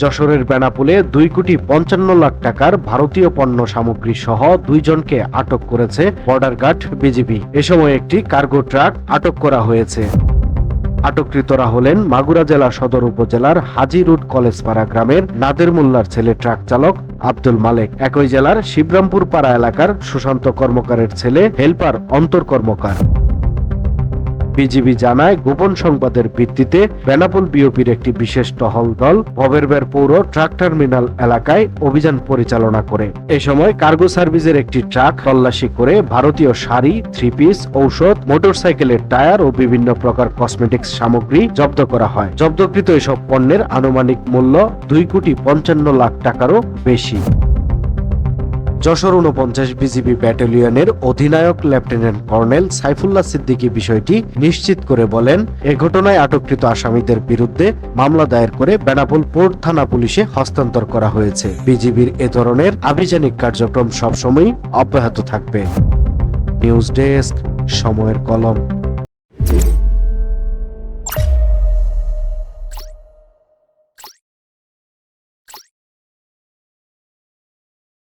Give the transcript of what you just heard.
যশোরের বেনাপুলে দুই কোটি পঞ্চান্ন লাখ টাকার ভারতীয় পণ্য সামগ্রী সহ দুইজনকে আটক করেছে বর্ডার গার্ড বিজিবি। এ সময় একটি কার্গো ট্রাক আটক করা হয়েছে। আটককৃতরা হলেন মাগুরা জেলা সদর উপজেলার হাজি রুট কলেজপাড়া গ্রামের নাদের মোল্লার ছেলে ট্রাক চালক আব্দুল মালেক। একই জেলার শিবরামপুর পাড়া এলাকার সুশান্ত কর্মকারের ছেলে, হেলপার, অন্তর কর্মকার। বিজিবি জানায়, গোপন সংবাদের ভিত্তিতে বেনাপোল বিওপির একটি বিশেষ টহল দল ভবেরবের পৌর ট্রাক টার্মিনাল এলাকায় অভিযান পরিচালনা করে। এ সময় কার্গো সার্ভিসের একটি ট্রাক তল্লাশি করে ভারতীয় শাড়ি থ্রি পিস ঔষধ, মোটরসাইকেলের টায়ার ও বিভিন্ন প্রকার কসমেটিক্স সামগ্রী জব্দ করা হয়। জব্দকৃত এসব পণ্যের আনুমানিক মূল্য দুই কোটি পঞ্চান্ন লাখ টাকারও বেশি। যশোর উনপঞ্চাশ বিজিবি ব্যাটালিয়নের অধিনায়ক লেফটেন্যান্ট কর্নেল সাইফুল্লাহ সিদ্দিকী বিষয়টি নিশ্চিত করে বলেন, এ ঘটনায় আটককৃত আসামিদের বিরুদ্ধে মামলা দায়ের করে বেনাপোল পোর্ট থানা পুলিশে হস্তান্তর করা হয়েছে। বিজিবির এ ধরনের আভিযানিক কার্যক্রম সবসময়ই অব্যাহত থাকবে। নিউজ ডেস্ক, সময়ের কলম।